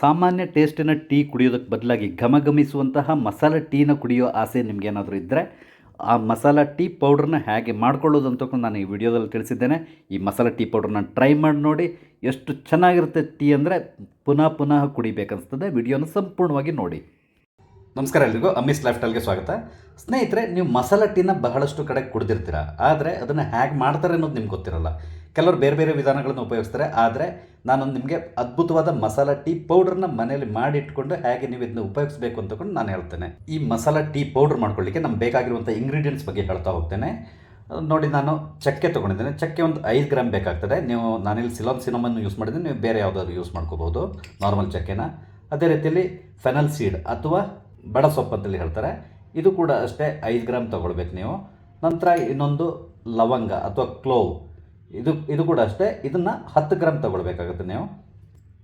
ಸಾಮಾನ್ಯ ಟೇಸ್ಟಿನ ಟೀ ಕುಡಿಯೋದಕ್ಕೆ ಬದಲಾಗಿ ಘಮಘಮಿಸುವಂತಹ ಮಸಾಲ ಟೀನ ಕುಡಿಯೋ ಆಸೆ ನಿಮಗೇನಾದರೂ ಇದ್ದರೆ ಆ ಮಸಾಲ ಟೀ ಪೌಡ್ರನ್ನ ಹೇಗೆ ಮಾಡ್ಕೊಳ್ಳೋದು ಅಂತ ನಾನು ಈ ವಿಡಿಯೋದಲ್ಲಿ ತಿಳಿಸಿದ್ದೇನೆ. ಈ ಮಸಾಲ ಟೀ ಪೌಡ್ರನ್ನ ಟ್ರೈ ಮಾಡಿ ನೋಡಿ ಎಷ್ಟು ಚೆನ್ನಾಗಿರುತ್ತೆ ಟೀ ಅಂದರೆ ಪುನಃ ಪುನಃ ಕುಡಿಬೇಕನ್ನಿಸ್ತದೆ ವಿಡಿಯೋನ ಸಂಪೂರ್ಣವಾಗಿ ನೋಡಿ. ನಮಸ್ಕಾರ ಎಲ್ರಿಗೂ, ಅಮಿಸ್ ಲೈಫ್ ಸ್ವಾಗತ. ಸ್ನೇಹಿತರೆ, ನೀವು ಮಸಾಲ ಟೀನ ಬಹಳಷ್ಟು ಕಡೆ ಕುಡಿದಿರ್ತೀರ, ಆದರೆ ಅದನ್ನು ಹೇಗೆ ಮಾಡ್ತಾರೆ ಅನ್ನೋದು ನಿಮ್ಗೆ ಗೊತ್ತಿರಲ್ಲ. ಕೆಲವರು ಬೇರೆ ಬೇರೆ ವಿಧಾನಗಳನ್ನು ಉಪಯೋಗಿಸ್ತಾರೆ, ಆದರೆ ನಾನೊಂದು ನಿಮಗೆ ಅದ್ಭುತವಾದ ಮಸಾಲ ಟೀ ಪೌಡರ್ನ ಮನೇಲಿ ಮಾಡಿಟ್ಕೊಂಡು ಹೇಗೆ ನೀವು ಇದನ್ನು ಉಪಯೋಗಿಸಬೇಕು ಅಂತಕೊಂಡು ನಾನು ಹೇಳ್ತೇನೆ. ಈ ಮಸಾಲ ಟೀ ಪೌಡರ್ ಮಾಡ್ಕೊಳ್ಳಿಕ್ಕೆ ನಮ್ಗೆ ಬೇಕಾಗಿರುವಂಥ ಇಂಗ್ರೀಡಿಯೆಂಟ್ಸ್ ಬಗ್ಗೆ ಹೇಳ್ತಾ ಹೋಗ್ತೇನೆ. ನೋಡಿ ನಾನು ಚಕ್ಕೆ ತೊಗೊಂಡಿದ್ದೇನೆ. ಚಕ್ಕೆ ಒಂದು ಐದು ಗ್ರಾಮ್ ಬೇಕಾಗ್ತದೆ. ನೀವು ನಾನಿಲ್ಲಿ ಸಿಲಾನ್ ಸಿನಮನ್ನು ಯೂಸ್ ಮಾಡಿದರೆ ನೀವು ಬೇರೆ ಯಾವುದಾದ್ರು ಯೂಸ್ ಮಾಡ್ಕೋಬೋದು, ನಾರ್ಮಲ್ ಚಕ್ಕೆನ. ಅದೇ ರೀತಿಯಲ್ಲಿ ಫೆನಲ್ ಸೀಡ್ ಅಥವಾ ಬಡ ಸೊಪ್ಪು ಅಂತೇಳಿ ಹೇಳ್ತಾರೆ. ಇದು ಕೂಡ ಅಷ್ಟೇ ಐದು ಗ್ರಾಮ್ ತೊಗೊಳ್ಬೇಕು ನೀವು. ನಂತರ ಇನ್ನೊಂದು ಲವಂಗ ಅಥವಾ ಕ್ಲೋವ್. ಇದು ಇದು ಕೂಡ ಅಷ್ಟೇ. ಇದನ್ನು ಹತ್ತು ಗ್ರಾಮ್ ತೊಗೊಳ್ಬೇಕಾಗುತ್ತೆ ನೀವು.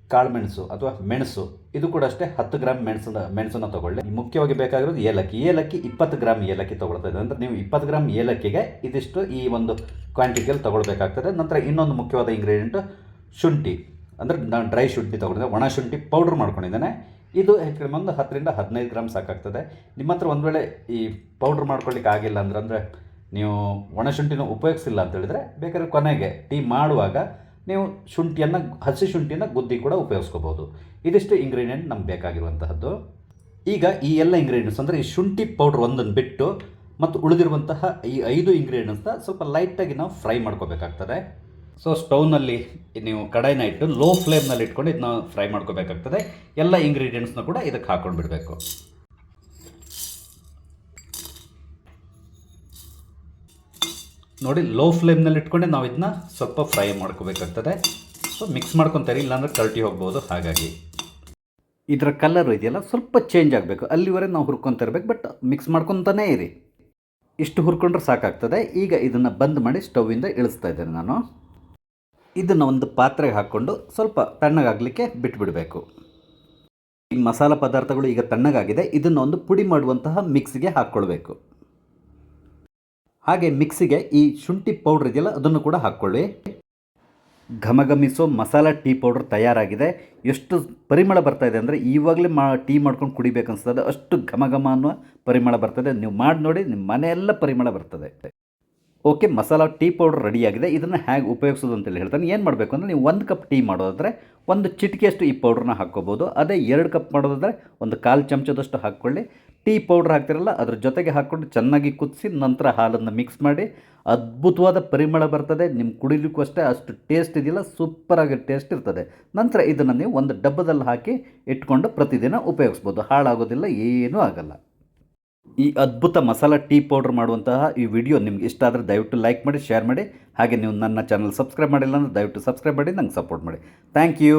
ಕಾಳುಮೆಣಸು ಅಥವಾ ಮೆಣಸು, ಇದು ಕೂಡ ಅಷ್ಟೇ ಹತ್ತು ಗ್ರಾಮ್ ಮೆಣಸನ್ನ ಮೆಣಸನ್ನು ತೊಗೊಳ್ಳಿ. ಮುಖ್ಯವಾಗಿ ಬೇಕಾಗಿರೋದು ಏಲಕ್ಕಿ. ಏಲಕ್ಕಿ ಇಪ್ಪತ್ತು ಗ್ರಾಮ್ ಏಲಕ್ಕಿ ತೊಗೊಳ್ತಾ ಇದೆ. ಅಂದರೆ ನೀವು ಇಪ್ಪತ್ತು ಗ್ರಾಮ್ ಏಲಕ್ಕಿಗೆ ಇದಿಷ್ಟು ಈ ಒಂದು ಕ್ವಾಂಟಿಟಿಯಲ್ಲಿ ತೊಗೊಳ್ಬೇಕಾಗ್ತದೆ. ನಂತರ ಇನ್ನೊಂದು ಮುಖ್ಯವಾದ ಇಂಗ್ರೀಡಿಯೆಂಟು ಶುಂಠಿ. ಅಂದರೆ ನಾನು ಡ್ರೈ ಶುಂಠಿ ತೊಗೊಂಡಿದ್ದೆ ಒಣ ಶುಂಠಿ ಪೌಡ್ರ್ ಮಾಡ್ಕೊಂಡಿದ್ದೇನೆ. ಇದು ಹೆಚ್ಚು ಒಂದು ಹತ್ತರಿಂದ ಹದಿನೈದು ಗ್ರಾಮ್ ಸಾಕಾಗ್ತದೆ. ನಿಮ್ಮ ಹತ್ರ ಒಂದು ವೇಳೆ ಈ ಪೌಡ್ರ್ ಮಾಡ್ಕೊಳ್ಳಿಕ್ಕೆ ಆಗಿಲ್ಲ ಅಂದ್ರೆ, ಅಂದರೆ ನೀವು ಒಣಶುಂಠಿನ ಉಪಯೋಗಿಸಿಲ್ಲ ಅಂತ ಹೇಳಿದರೆ ಬೇಕಾದ್ರೆ ಕೊನೆಗೆ ಟೀ ಮಾಡುವಾಗ ನೀವು ಶುಂಠಿಯನ್ನು, ಹಸಿ ಶುಂಠಿನ ಗುದ್ದಿ ಕೂಡ ಉಪಯೋಗಿಸ್ಕೋಬೋದು. ಇದಿಷ್ಟು ಇಂಗ್ರೀಡಿಯೆಂಟ್ ನಮ್ಗೆ ಬೇಕಾಗಿರುವಂತಹದ್ದು. ಈಗ ಈ ಎಲ್ಲ ಇಂಗ್ರೀಡಿಯೆಂಟ್ಸ್ ಅಂದರೆ ಈ ಶುಂಠಿ ಪೌಡ್ರ್ ಒಂದನ್ನು ಬಿಟ್ಟು ಮತ್ತು ಉಳಿದಿರುವಂತಹ ಈ ಐದು ಇಂಗ್ರೀಡಿಯೆಂಟ್ಸ್ನ ಸ್ವಲ್ಪ ಲೈಟಾಗಿ ನಾವು ಫ್ರೈ ಮಾಡ್ಕೋಬೇಕಾಗ್ತದೆ. ಸೊ ಸ್ಟೌವ್ನಲ್ಲಿ ನೀವು ಕಡಾಯಿನ ಇಟ್ಟು ಲೋ ಫ್ಲೇಮ್ನಲ್ಲಿ ಇಟ್ಕೊಂಡು ಇದನ್ನ ಫ್ರೈ ಮಾಡ್ಕೋಬೇಕಾಗ್ತದೆ. ಎಲ್ಲ ಇಂಗ್ರೀಡಿಯೆಂಟ್ಸ್ನ ಕೂಡ ಇದಕ್ಕೆ ಹಾಕ್ಕೊಂಡು ಬಿಡಬೇಕು ನೋಡಿ ಲೋ ಫ್ಲೇಮ್ನಲ್ಲಿ ಇಟ್ಕೊಂಡೆ ನಾವು ಇದನ್ನ ಸ್ವಲ್ಪ ಫ್ರೈ ಮಾಡ್ಕೋಬೇಕಾಗ್ತದೆ. ಸೊ ಮಿಕ್ಸ್ ಮಾಡ್ಕೊತಾರೆ, ಇಲ್ಲಾಂದ್ರೆ ಕರ್ಟಿ ಹೋಗ್ಬೋದು ಹಾಗಾಗಿ. ಇದರ ಕಲರ್ ಇದೆಯಲ್ಲ, ಸ್ವಲ್ಪ ಚೇಂಜ್ ಆಗಬೇಕು. ಅಲ್ಲಿವರೆಗೆ ನಾವು ಹುರ್ಕೊತಾ ಇರ್ಬೇಕು ಬಟ್ ಮಿಕ್ಸ್ ಮಾಡ್ಕೊತಾನೇ ಇರಿ. ಇಷ್ಟು ಹುರ್ಕೊಂಡ್ರೆ ಸಾಕಾಗ್ತದೆ. ಈಗ ಇದನ್ನು ಬಂದ್ ಮಾಡಿ ಸ್ಟವ್ವಿಂದ ಇಳಿಸ್ತಾ ಇದ್ದೇನೆ ನಾನು. ಇದನ್ನು ಒಂದು ಪಾತ್ರೆಗೆ ಹಾಕ್ಕೊಂಡು ಸ್ವಲ್ಪ ತಣ್ಣಗಾಗಲಿಕ್ಕೆ ಬಿಟ್ಬಿಡಬೇಕು. ಈ ಮಸಾಲ ಪದಾರ್ಥಗಳು ಈಗ ತಣ್ಣಗಾಗಿದೆ. ಇದನ್ನು ಒಂದು ಪುಡಿ ಮಾಡುವಂತಹ ಮಿಕ್ಸಿಗೆ ಹಾಕ್ಕೊಳ್ಬೇಕು. ಹಾಗೆ ಮಿಕ್ಸಿಗೆ ಈ ಶುಂಠಿ ಪೌಡ್ರ್ ಇದೆಯಲ್ಲ, ಅದನ್ನು ಕೂಡ ಹಾಕ್ಕೊಳ್ಳಿ. ಘಮಘಮಿಸೋ ಮಸಾಲ ಟೀ ಪೌಡ್ರ್ ತಯಾರಾಗಿದೆ. ಎಷ್ಟು ಪರಿಮಳ ಬರ್ತಾ ಇದೆ ಅಂದರೆ ಇವಾಗಲೇ ಮಾ, ಟೀ ಮಾಡ್ಕೊಂಡು ಕುಡಿಬೇಕನ್ಸ್ತದೆ ಅಷ್ಟು ಘಮಘಮ ಘಮ ಅನ್ನುವ ಪರಿಮಳ ಬರ್ತದೆ. ನೀವು ಮಾಡಿ ನೋಡಿ, ನಿಮ್ಮ ಮನೆಯೆಲ್ಲ ಪರಿಮಳ ಬರ್ತದೆ. ಓಕೆ, ಮಸಾಲ ಟೀ ಪೌಡ್ರ್ ರೆಡಿಯಾಗಿದೆ. ಇದನ್ನು ಹೇಗೆ ಉಪಯೋಗಿಸೋದು ಅಂತೇಳಿ ಹೇಳ್ತಾನೆ. ಏನು ಮಾಡಬೇಕು ಅಂದರೆ, ನೀವು ಒಂದು ಕಪ್ ಟೀ ಮಾಡೋದಾದರೆ, ಒಂದು ಚಿಟಿಕೆಯಷ್ಟು ಈ ಪೌಡ್ರನ್ನ ಹಾಕ್ಕೋಬೋದು. ಅದೇ ಎರಡು ಕಪ್ ಮಾಡೋದಾದರೆ, ಒಂದು ಕಾಲು ಚಮಚದಷ್ಟು ಹಾಕ್ಕೊಳ್ಳಿ. ಟೀ ಪೌಡ್ರ್ ಹಾಕ್ತಿರಲ್ಲ, ಅದ್ರ ಜೊತೆಗೆ ಹಾಕ್ಕೊಂಡು ಚೆನ್ನಾಗಿ ಕುದಿಸಿ ನಂತರ ಹಾಲನ್ನು ಮಿಕ್ಸ್ ಮಾಡಿ, ಅದ್ಭುತವಾದ ಪರಿಮಳ ಬರ್ತದೆ. ನಿಮ್ಮ ಕುಡಿಲಿಕ್ಕೂ ಅಷ್ಟೇ ಅಷ್ಟು ಟೇಸ್ಟ್ ಇದೆಯಲ್ಲ, ಸೂಪರಾಗಿ ಟೇಸ್ಟ್ ಇರ್ತದೆ. ನಂತರ ಇದನ್ನು ನೀವು ಒಂದು ಡಬ್ಬದಲ್ಲಿ ಹಾಕಿ ಇಟ್ಕೊಂಡು ಪ್ರತಿದಿನ ಉಪಯೋಗಿಸ್ಬೋದು. ಹಾಳಾಗೋದಿಲ್ಲ, ಏನೂ ಆಗಲ್ಲ. ಈ ಅದ್ಭುತ ಮಸಾಲ ಟೀ ಪೌಡ್ರ್ ಮಾಡುವಂತಹ ಈ ವಿಡಿಯೋ ನಿಮ್ಗೆ ಇಷ್ಟ ಆದರೆ ದಯವಿಟ್ಟು ಲೈಕ್ ಮಾಡಿ, ಶೇರ್ ಮಾಡಿ. ಹಾಗೆ ನೀವು ನನ್ನ ಚಾನಲ್ ಸಬ್ಸ್ಕ್ರೈಬ್ ಮಾಡಿಲ್ಲ ಅಂದರೆ ದಯವಿಟ್ಟು ಸಬ್ಸ್ಕ್ರೈಬ್ ಮಾಡಿ, ನಂಗೆ ಸಪೋರ್ಟ್ ಮಾಡಿ. Thank you